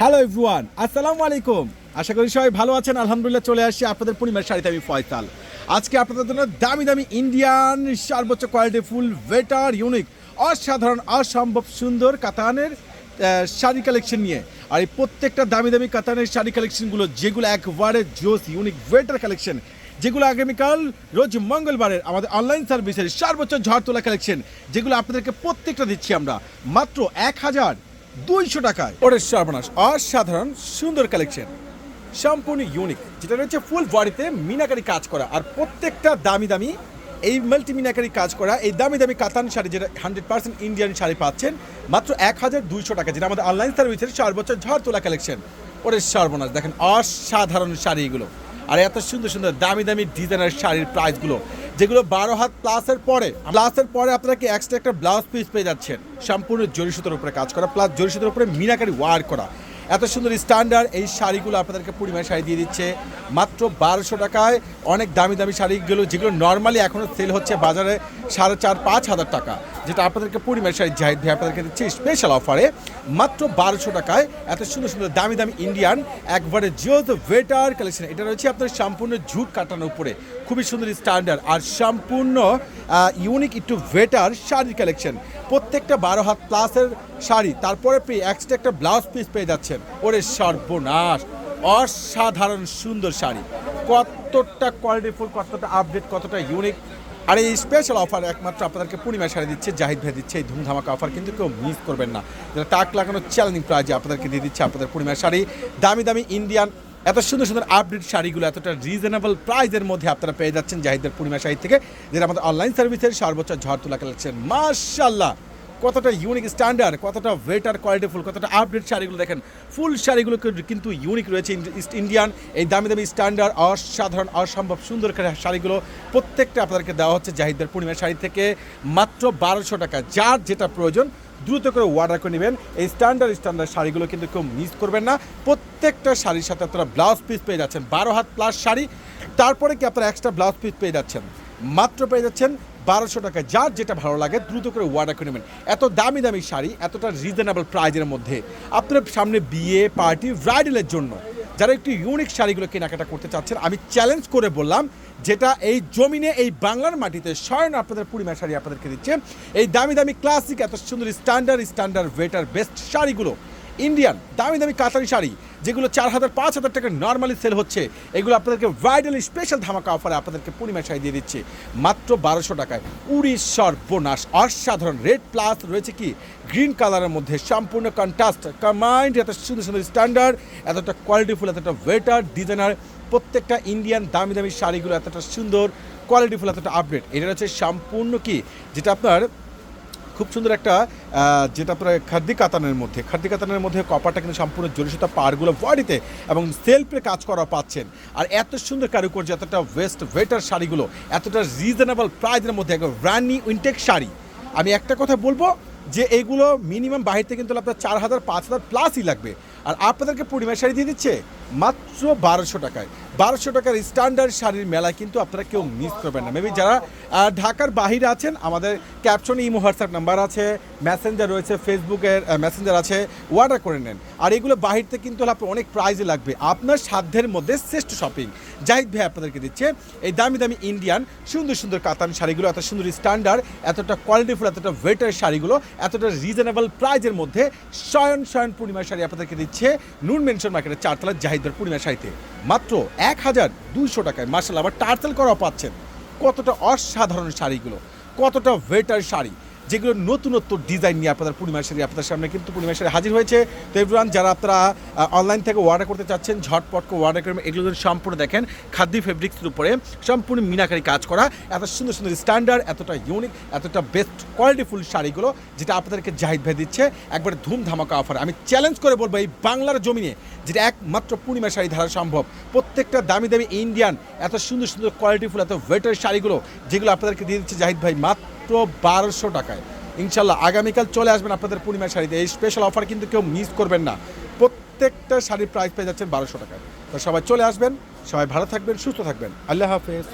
Hello everyone আসসালামু আলাইকুম আশা করি সবাই ভালো আছেন। আলহামদুলিল্লাহ চলে আসছি আপনাদের পরিবার শাড়িতে আমি ফয়সাল। আজকে আপনাদের জন্য দামি দামি ইন্ডিয়ান সর্বোচ্চ কোয়ালিটি ফুল ভেটার ইউনিক অসাধারণ, অসম্ভব সুন্দর কাতানের শাড়ি কালেকশন নিয়ে। আর এই প্রত্যেকটা দামি দামি কাতানের শাড়ি কালেকশনগুলো যেগুলো একবারে জোস ইউনিক ভেটার কালেকশন যেগুলো আগামীকাল, রোজ মঙ্গলবারের আমাদের অনলাইন সার্ভিসের সর্বোচ্চ ঝড় তোলা কালেকশন যেগুলো আপনাদেরকে প্রত্যেকটা দিচ্ছি আমরা। মাত্র এক হাজার দুইশো টাকায়। ওরে সর্বনাশ, অসাধারণ, সুন্দর কালেকশন সম্পূর্ণ ইউনিক যেটা রয়েছে ফুল বডিতে মিনাকারি কাজ করা। আর প্রত্যেকটা দামি দামি, এই মাল্টি মিনাকারি কাজ করা, এই দামি দামি কাতান শাড়ি যেটা হান্ড্রেড পার্সেন্ট ইন্ডিয়ান শাড়ি পাচ্ছেন, মাত্র এক হাজার দুইশো টাকা, যেটা আমাদের অনলাইন সার্ভিসের সর্বোচ্চ ঝড় তোলা কালেকশন ওরে সর্বনাশ, দেখেন অসাধারণ শাড়ি এগুলো। আর এত সুন্দর সুন্দর দামি দামি ডিজাইনার শাড়ির প্রাইসগুলো যেগুলো বারো হাত প্লাসের পরে প্লাসের পরে আপনারা কি এক্সট্রা একটা ব্লাউজ পিস পেয়ে যাচ্ছেন। সম্পূর্ণ জরি সুতোর উপরে কাজ করা প্লাস জরি সুতোর উপরে মিনাকারি ওয়ার করা। এত সুন্দর স্ট্যান্ডার্ড এই শাড়িগুলো আপনাদেরকে পরিমাণ শাড়ি দিয়ে দিচ্ছে। মাত্র বারোশো টাকায় অনেক দামি দামি শাড়িগুলো, যেগুলো নর্মালি এখনও সেল হচ্ছে বাজারে সাড়ে চার, পাঁচ হাজার টাকা, যেটা আপনাদেরকে পরিমাণ শাড়ি জাহিদ ভাই আপনাদেরকে দিচ্ছে স্পেশাল অফারে মাত্র বারোশো টাকায় এত সুন্দর সুন্দর দামি দামি ইন্ডিয়ান একবারে জিও দ্য ভেটার কালেকশন এটা রয়েছে আপনার সম্পূর্ণ ঝুট কাটানোর উপরে। খুবই সুন্দর স্ট্যান্ডার্ড আর সম্পূর্ণ ইউনিক একটু ওয়েটার শাড়ির কালেকশন প্রত্যেকটা বারো হাত প্লাসের শাড়ি, তারপরে পেয়ে এক্সট্রা একটা ব্লাউজ পিস পেয়ে যাচ্ছেন। ওরে সর্বনাশ, অসাধারণ সুন্দর শাড়ি। কতটা কোয়ালিটিফুল কতটা আপডেট কতটা ইউনিক আর এই স্পেশাল অফার একমাত্র আপনাদেরকে পূর্ণিমা শাড়ি দিচ্ছে, জাহিদ ভাই দিচ্ছে এই ধুমধামাকা অফার কিন্তু কেউ মিস করবেন না। যেটা টাক লাগানো চ্যালেঞ্জিং প্রাইজে আপনাদেরকে দিয়ে দিচ্ছে আপনাদের পূর্ণিমা শাড়ি। দামি দামি ইন্ডিয়ান এত সুন্দর সুন্দর আপডেট শাড়িগুলো এতটা রিজনেবল প্রাইজের মধ্যে আপনারা পেয়ে যাচ্ছেন জাহিদের পূর্ণিমা শাড়ি থেকে, যেটা আমাদের অনলাইন সার্ভিসের সর্বোচ্চ ঝড় তোলা কালেকশন মার্শাল্লাহ কতটা ইউনিক স্ট্যান্ডার্ড কতটা ওয়েটার কোয়ালিটিফুল কতটা আপডেট শাড়িগুলো দেখেন। ফুল শাড়িগুলো কিন্তু- ইউনিক রয়েছে ইস্ট ইন্ডিয়ান এই দামি দামি স্ট্যান্ডার্ড অসাধারণ, অসম্ভব সুন্দর শাড়িগুলো প্রত্যেকটা আপনাদেরকে দেওয়া হচ্ছে জাহিদের পূর্ণিমা শাড়ি থেকে মাত্র বারোশো টাকা। যার যেটা প্রয়োজন, দ্রুত করে অর্ডার করে নেবেন। এই স্ট্যান্ডার্ড স্ট্যান্ডার্ড শাড়িগুলো কিন্তু কেউ মিস করবেন না। প্রত্যেকটা শাড়ির সাথে আপনারা ব্লাউজ পিস পেয়ে যাচ্ছেন। বারো হাত প্লাস শাড়ি। তারপরে কি আপনারা এক্সট্রা ব্লাউজ পিস পেয়ে যাচ্ছেন? মাত্র পেয়ে যাচ্ছেন বারোশো টাকা যার যেটা ভালো লাগে দ্রুত করে অর্ডার করে নেবেন। এত দামি দামি শাড়ি, এতটা রিজনেবল প্রাইজের মধ্যে আপনার সামনে বিয়ে পার্টি ব্রাইডালের জন্য। যারা একটু ইউনিক শাড়িগুলো কেনাকাটা করতে চাচ্ছেন, আমি চ্যালেঞ্জ করে বললাম, যেটা এই জমিনে, এই বাংলার মাটিতে স্বয়ং আপনাদের পূর্ণিমা শাড়ি আপনাদেরকে দিচ্ছে। এই দামি দামি ক্লাসিক এত সুন্দর স্ট্যান্ডার্ড স্ট্যান্ডার্ড ওয়েটার বেস্ট শাড়িগুলো। ইন্ডিয়ান দামি দামি কাতারি শাড়ি, যেগুলো চার হাজার, পাঁচ হাজার টাকা নর্মালি সেল হচ্ছে। এগুলো আপনাদেরকে ব্রাইডাল স্পেশাল ধামাকা অফারে আপনাদেরকে পূর্ণিমা শাড়ি দিয়ে দিচ্ছে। মাত্র বারোশো টাকায়। উড়িষ্যার বোনাস অসাধারণ। রেড প্লাস রয়েছে কি? গ্রিন কালারের মধ্যে সম্পূর্ণ কন্ট্রাস্ট কমাইন্ড এত সুন্দর সুন্দর স্ট্যান্ডার্ড এতটা কোয়ালিটিফুল এতটা ওয়েটার ডিজাইনার প্রত্যেকটা ইন্ডিয়ান দামি দামি শাড়িগুলো এতটা সুন্দর কোয়ালিটিফুল এতটা আপডেট এটা হচ্ছে সম্পূর্ণ কি? যেটা আপনার খুব সুন্দর একটা যেটা আপনার খাদ্য কাতানের মধ্যে। খাদ্য কাতানের মধ্যে কপারটা কিন্তু সম্পূর্ণ জরিসুতা পাড়গুলো বডিতে এবং সেলফে কাজ করা পাচ্ছেন। আর এত সুন্দর কারুকার্য, এতটা ওয়েস্ট ওয়েটার শাড়িগুলো, এতটা রিজনেবল প্রাইজের মধ্যে একবার ব্র্যান্ড নিউ ইনটেক শাড়ি। আমি একটা কথা বলব যে এইগুলো মিনিমাম বাহির থেকে কিন্তু আপনার চার হাজার, পাঁচ হাজার প্লাসই লাগবে। আর আপনাদেরকে পূর্ণিমা শাড়ি দিয়ে দিচ্ছে? মাত্র বারোশো টাকায়। বারোশো টাকার স্ট্যান্ডার্ড শাড়ির মেলা কিন্তু আপনারা কেউ মিস করবেন না। মেবি যারা ঢাকার বাহিরে আছেন, আমাদের ক্যাপশনে ইমো হোয়াটসঅ্যাপ নাম্বার আছে মেসেঞ্জার রয়েছে ফেসবুকের মেসেঞ্জার আছে অর্ডার করে নেন। আর এগুলো বাহির থেকে কিন্তু হলে আপনার অনেক প্রাইজে লাগবে। আপনার সাধ্যের মধ্যে শ্রেষ্ঠ শপিং জাহিদ ভাই, আপনাদেরকে দিচ্ছে এই দামি দামি ইন্ডিয়ান সুন্দর সুন্দর কাতান শাড়িগুলো, এত সুন্দর স্ট্যান্ডার্ড এতটা কোয়ালিটিফুল এতটা ওয়েটার শাড়িগুলো, এতটা রিজনেবল প্রাইজের মধ্যে শয়ন শয়ন পূর্ণিমার শাড়ি আপনাদেরকে দিচ্ছে নুন মেনশন মার্কেটের চারতলা জাহিদর পূর্ণিমা শাড়িতে। মাত্র এক হাজার দুইশো টাকায় মার্শাল আবার টার্সেল করাও পাচ্ছেন। কতটা অসাধারণ শাড়িগুলো, কতটা ভেটার শাড়ি। যেগুলো নতুনত্ব ডিজাইন নিয়ে আপনাদের পূর্ণিমা শাড়ি আপনাদের সামনে কিন্তু পূর্ণিমা শাড়ি হাজির হয়েছে। তো এভরিওয়ান যারা আপনারা অনলাইন থেকে অর্ডার করতে চাচ্ছেন, ঝটপট করে অর্ডার করবেন এগুলো যদি সম্পূর্ণ দেখেন, খাদ্য ফেব্রিক্সের উপরে সম্পূর্ণ মিনাকারি কাজ করা, এত সুন্দর সুন্দর স্ট্যান্ডার্ড এতটা ইউনিক এতটা বেস্ট কোয়ালিটিফুল শাড়িগুলো, যেটা আপনাদেরকে জাহিদ ভাই দিচ্ছে, একবারে ধুমধামাকা অফার আমি চ্যালেঞ্জ করে বলব এই বাংলার জমিনে, যেটা একমাত্র পূর্ণিমা শাড়ি ধারা সম্ভব, প্রত্যেকটা দামি দামি ইন্ডিয়ান এত সুন্দর সুন্দর কোয়ালিটিফুল এত ওয়েটার শাড়িগুলো, যেগুলো আপনাদেরকে দিয়ে দিচ্ছে জাহিদ ভাই মাত্র বারোশো টাকায়। ইনশাল্লাহ আগামীকাল চলে আসবেন আপনাদের পূর্ণিমা শাড়িতে। এই স্পেশাল অফার কিন্তু কেউ মিস করবেন না। প্রত্যেকটা শাড়ির প্রাইস পেয়ে যাচ্ছেন বারোশো টাকায়। তো সবাই চলে আসবেন, সবাই ভালো থাকবেন, সুস্থ থাকবেন। আল্লাহ হাফেজ।